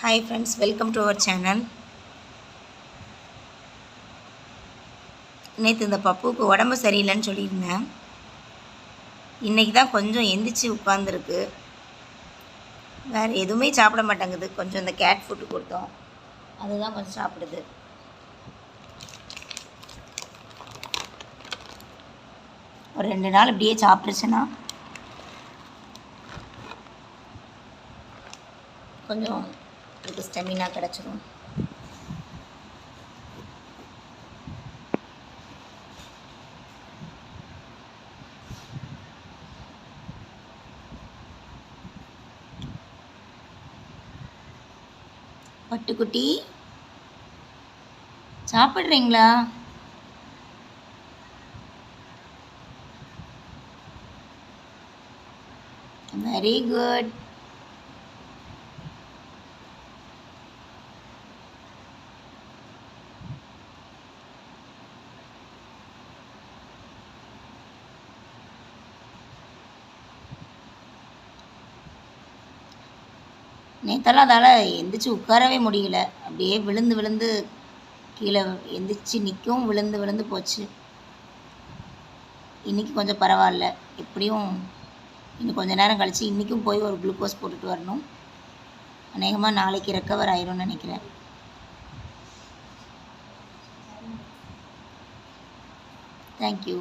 Hi friends welcome to our channel நேற்று இந்த பப்புவுக்கு உடம்பு சரியில்லைன்னு சொல்லியிருந்தேன். இன்றைக்கி தான் கொஞ்சம் எந்திரிச்சு உட்காந்துருக்கு வேறு எதுவுமே சாப்பிட மாட்டேங்குது. கொஞ்சம் இந்த கேட் ஃபுட்டு கொடுத்தோம். அதுதான் கொஞ்சம் சாப்பிடுது. ஒரு ரெண்டு நாள் இப்படியே சாப்பிட்டுச்சுன்னா கொஞ்சம் உங்களுக்கு ஸ்டெமினா கிடச்சிரும். பட்டுக்குட்டி சாப்பிட்றீங்களா? வெரி குட் நேற்றெல்லாம் அதால் எந்திரிச்சு உட்காரவே முடியல. அப்படியே விழுந்து விழுந்து கீழே எந்திரிச்சு நிற்கும் விழுந்து விழுந்து போச்சு. இன்றைக்கி கொஞ்சம் பரவாயில்ல. எப்படியும் இன்னும் கொஞ்ச நேரம் கழித்து இன்றைக்கும் போய் ஒரு குளுக்கோஸ் போட்டுட்டு வரணும். அநேகமாக நாளைக்கு ரெக்கவர் ஆயிரும்னு நினைக்கிறேன். தேங்க்யூ